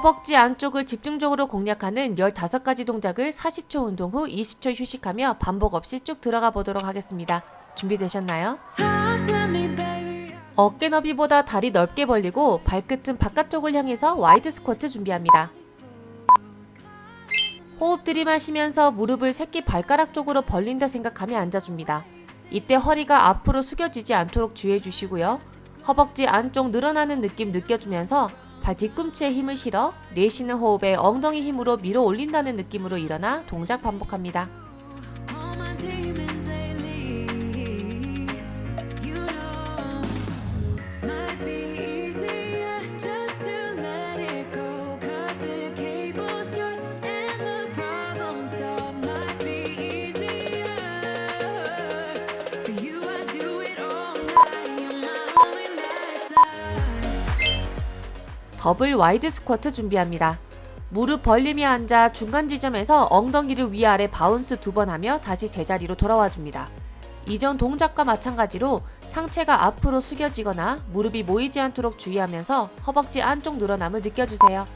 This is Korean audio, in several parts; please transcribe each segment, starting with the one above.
허벅지 안쪽을 집중적으로 공략하는 15가지 동작을 40초 운동 후 20초 휴식하며 반복 없이 쭉 들어가 보도록 하겠습니다. 준비되셨나요? 어깨 너비보다 다리 넓게 벌리고 발끝은 바깥쪽을 향해서 와이드 스쿼트 준비합니다. 호흡 들이마시면서 무릎을 새끼 발가락 쪽으로 벌린다 생각하며 앉아줍니다. 이때 허리가 앞으로 숙여지지 않도록 주의해 주시고요. 허벅지 안쪽 늘어나는 느낌 느껴주면서 발 뒤꿈치에 힘을 실어 내쉬는 호흡에 엉덩이 힘으로 밀어 올린다는 느낌으로 일어나 동작 반복합니다. 더블 와이드 스쿼트 준비합니다. 무릎 벌리며 앉아 중간 지점에서 엉덩이를 위아래 바운스 두 번 하며 다시 제자리로 돌아와 줍니다. 이전 동작과 마찬가지로 상체가 앞으로 숙여지거나 무릎이 모이지 않도록 주의하면서 허벅지 안쪽 늘어남을 느껴주세요.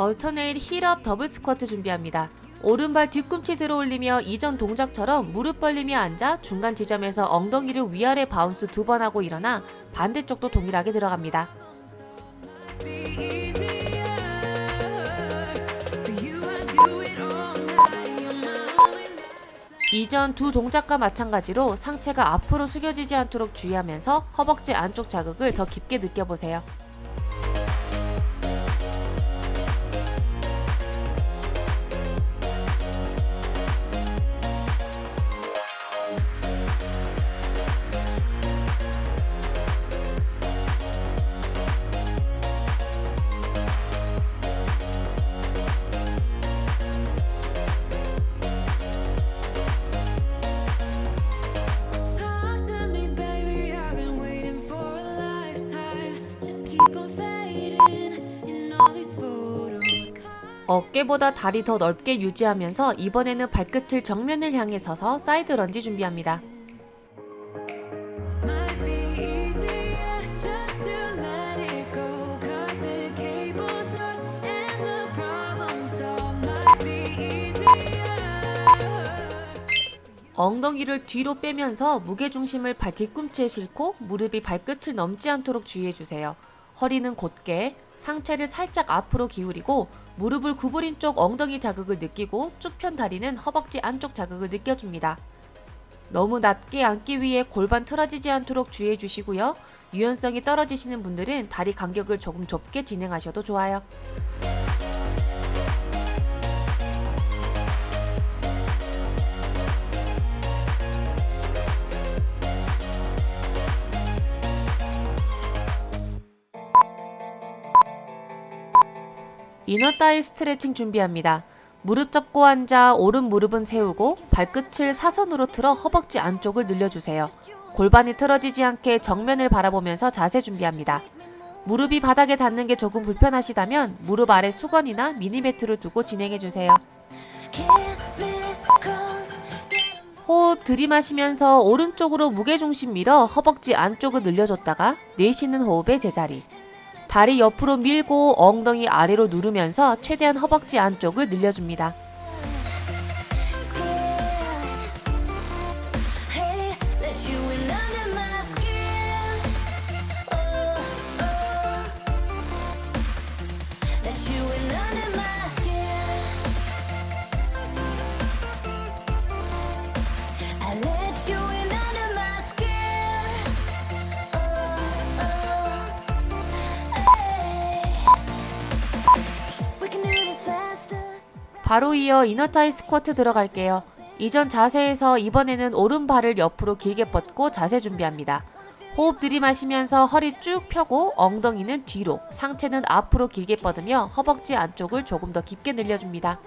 얼터네일 힐업 더블 스쿼트 준비합니다. 오른발 뒤꿈치 들어 올리며 이전 동작처럼 무릎 벌리며 앉아 중간 지점에서 엉덩이를 위아래 바운스 두 번 하고 일어나 반대쪽도 동일하게 들어갑니다. 이전 두 동작과 마찬가지로 상체가 앞으로 숙여지지 않도록 주의하면서 허벅지 안쪽 자극을 더 깊게 느껴보세요. 어깨보다 다리 더 넓게 유지하면서 이번에는 발끝을 정면을 향해 서서 사이드 런지 준비합니다. 엉덩이를 뒤로 빼면서 무게중심을 발 뒤꿈치에 싣고 무릎이 발끝을 넘지 않도록 주의해주세요. 허리는 곧게 상체를 살짝 앞으로 기울이고 무릎을 구부린 쪽 엉덩이 자극을 느끼고 쭉 편 다리는 허벅지 안쪽 자극을 느껴줍니다. 너무 낮게 앉기 위해 골반 틀어지지 않도록 주의해 주시고요. 유연성이 떨어지시는 분들은 다리 간격을 조금 좁게 진행하셔도 좋아요. 이너 다이 스트레칭 준비합니다. 무릎 접고 앉아 오른 무릎은 세우고 발끝을 사선으로 틀어 허벅지 안쪽을 늘려주세요. 골반이 틀어지지 않게 정면을 바라보면서 자세 준비합니다. 무릎이 바닥에 닿는 게 조금 불편하시다면 무릎 아래 수건이나 미니매트를 두고 진행해주세요. 호흡 들이마시면서 오른쪽으로 무게중심 밀어 허벅지 안쪽을 늘려줬다가 내쉬는 호흡에 제자리. 다리 옆으로 밀고 엉덩이 아래로 누르면서 최대한 허벅지 안쪽을 늘려줍니다. 바로 이어 이너타이 스쿼트 들어갈게요. 이전 자세에서 이번에는 오른발을 옆으로 길게 뻗고 자세 준비합니다. 호흡 들이마시면서 허리 쭉 펴고 엉덩이는 뒤로, 상체는 앞으로 길게 뻗으며 허벅지 안쪽을 조금 더 깊게 늘려줍니다.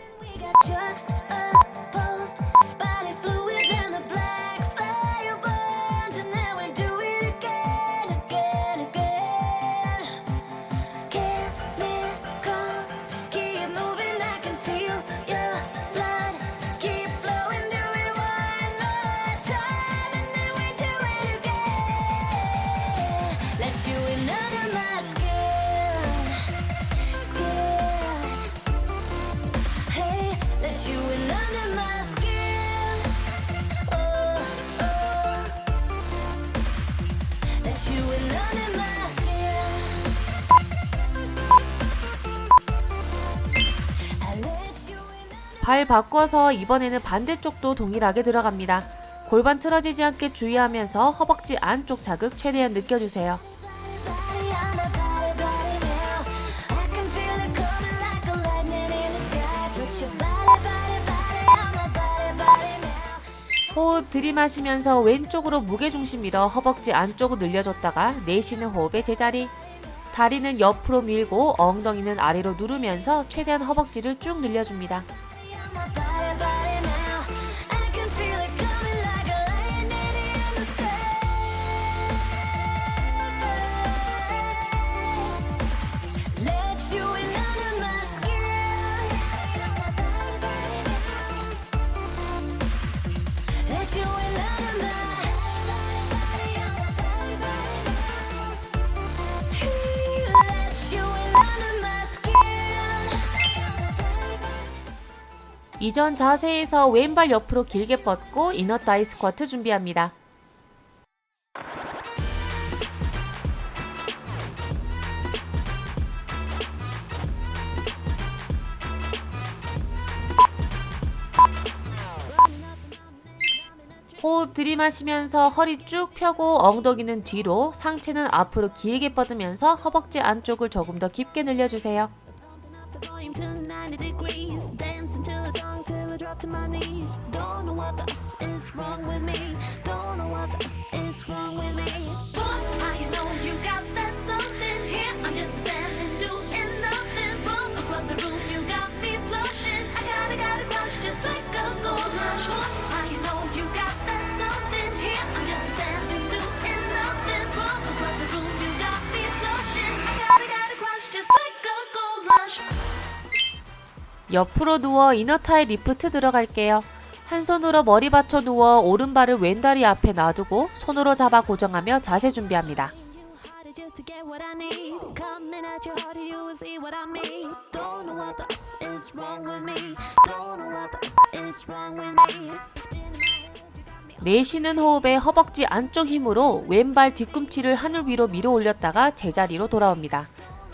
발 바꿔서 이번에는 반대쪽도 동일하게 들어갑니다. 골반 틀어지지 않게 주의하면서 허벅지 안쪽 자극 최대한 느껴주세요. 호흡 들이마시면서 왼쪽으로 무게중심 밀어 허벅지 안쪽으로 늘려줬다가 내쉬는 호흡에 제자리. 다리는 옆으로 밀고 엉덩이는 아래로 누르면서 최대한 허벅지를 쭉 늘려줍니다. 이전 자세에서 왼발 옆으로 길게 뻗고 이너 다이 스쿼트 준비합니다. 호흡 들이마시면서 허리 쭉 펴고 엉덩이는 뒤로, 상체는 앞으로 길게 뻗으면서 허벅지 안쪽을 조금 더 깊게 늘려주세요. The 90 degrees. Dancing to a song till I drop to my knees. Don't know what the is wrong with me. Don't know what the is wrong with me. Boy, how you know you got that 옆으로 누워 이너타이 리프트 들어갈게요. 한 손으로 머리 받쳐 누워 오른발을 왼다리 앞에 놔두고 손으로 잡아 고정하며 자세 준비합니다. 내쉬는 호흡에 허벅지 안쪽 힘으로 왼발 뒤꿈치를 하늘 위로 밀어 올렸다가 제자리로 돌아옵니다.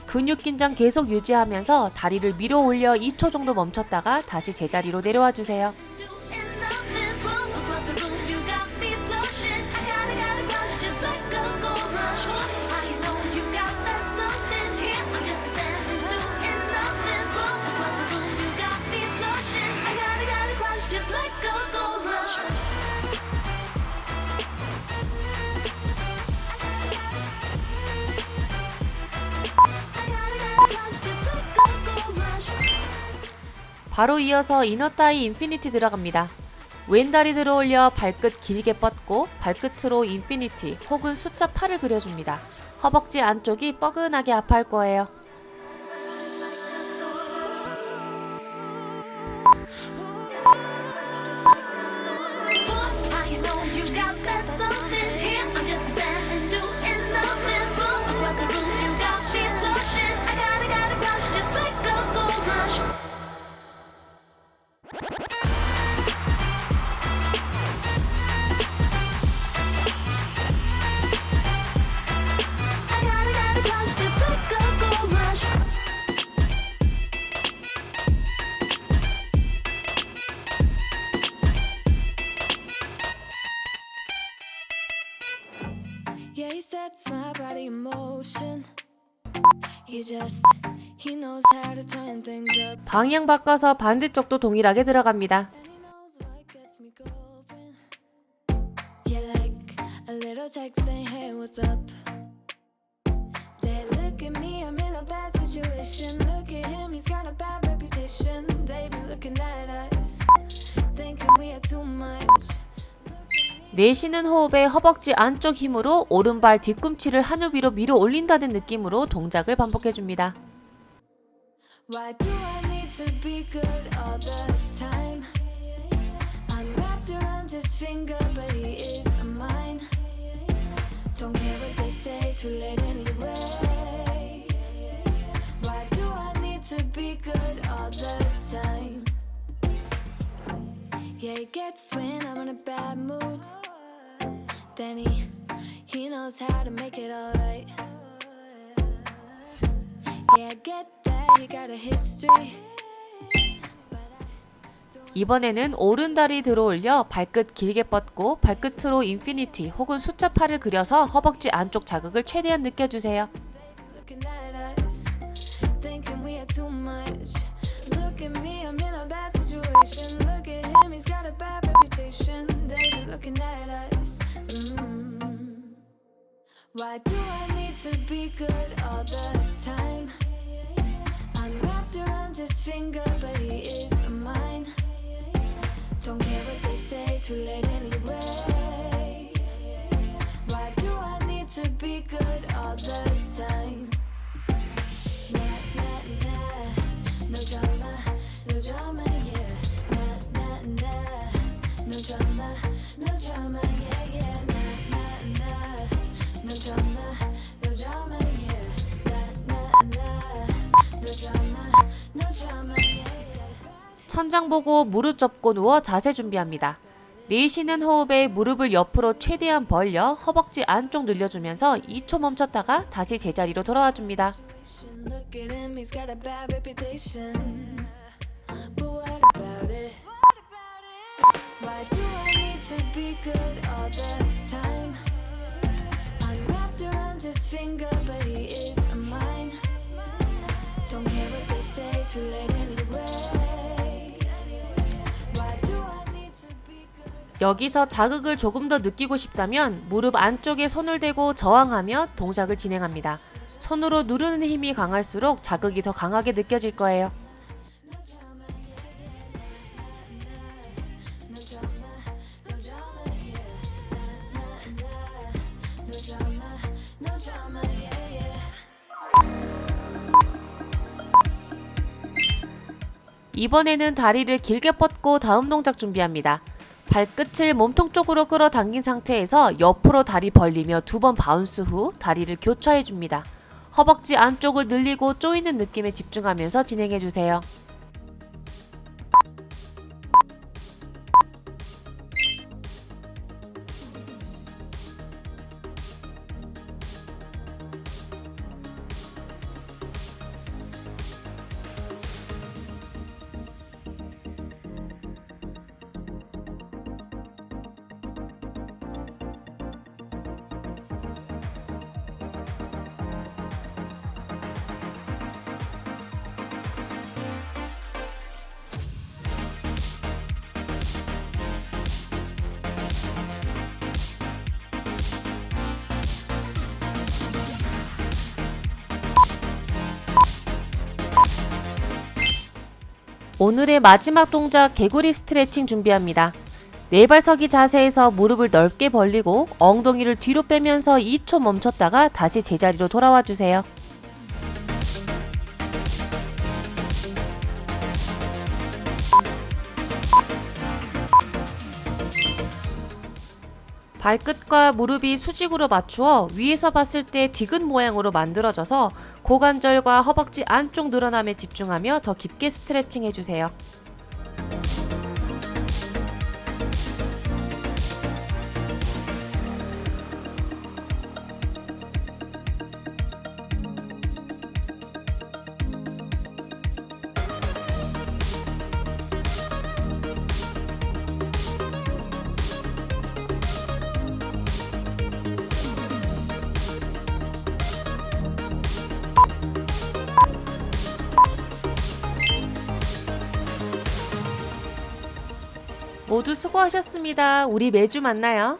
근육 긴장 계속 유지하면서 다리를 밀어 올려 2초 정도 멈췄다가 다시 제자리로 내려와 주세요. 바로 이어서 이너타이 인피니티 들어갑니다. 왼다리 들어올려 발끝 길게 뻗고 발끝으로 인피니티 혹은 숫자 8을 그려줍니다. 허벅지 안쪽이 뻐근하게 아파할 거예요. Yeah, he sets my body in motion. You just, He knows how to turn things up. 방향 바꿔서 반대쪽도 동일하게 들어갑니다. And he knows what gets me going. Yeah, like a little text saying, hey, what's up? They look at me, I'm in a bad situation. Look at him, he's got a bad reputation. They be looking at us, thinking we are too much. 내쉬는 호흡에 허벅지 안쪽 힘으로 오른발 뒤꿈치를 하늘 위로 밀어 올린다는 느낌으로 동작을 반복해줍니다. Then he he knows how to make it alright. Yeah, I get that he got a history. 이번에는 오른 다리 들어 올려 발끝 길게 뻗고 발끝으로 인피니티 혹은 숫자 8을 그려서 허벅지 안쪽 자극을 최대한 느껴주세요. Looking at us, thinking we are too much. Look at me, I'm in a bad situation. Look at him, he's got a bad reputation. They be looking at us. Why do I need to be good all the time? I'm wrapped around his finger, but he is mine. Don't care what they say, too late anyway. Why do I need to be good all the time? Nah, nah, nah, no drama, no drama, yeah. Nah, nah, nah, no drama, no drama, yeah, 천장 보고 무릎 접고 누워 자세 준비합니다. 내쉬는 호흡에 무릎을 옆으로 최대한 벌려 허벅지 안쪽 늘려주면서 2초 멈췄다가 다시 제자리로 돌아와 줍니다. 여기서 자극을 조금 더 느끼고 싶다면 무릎 안쪽에 손을 대고 저항하며 동작을 진행합니다. 손으로 누르는 힘이 강할수록 자극이 더 강하게 느껴질 거예요. 이번에는 다리를 길게 뻗고 다음 동작 준비합니다. 발끝을 몸통 쪽으로 끌어당긴 상태에서 옆으로 다리 벌리며 두 번 바운스 후 다리를 교차해 줍니다. 허벅지 안쪽을 늘리고 조이는 느낌에 집중하면서 진행해 주세요. 오늘의 마지막 동작 개구리 스트레칭 준비합니다. 네발서기 자세에서 무릎을 넓게 벌리고 엉덩이를 뒤로 빼면서 2초 멈췄다가 다시 제자리로 돌아와 주세요. 발끝과 무릎이 수직으로 맞추어 위에서 봤을 때 디귿 모양으로 만들어져서 고관절과 허벅지 안쪽 늘어남에 집중하며 더 깊게 스트레칭 해주세요. 수고하셨습니다. 우리 매주 만나요.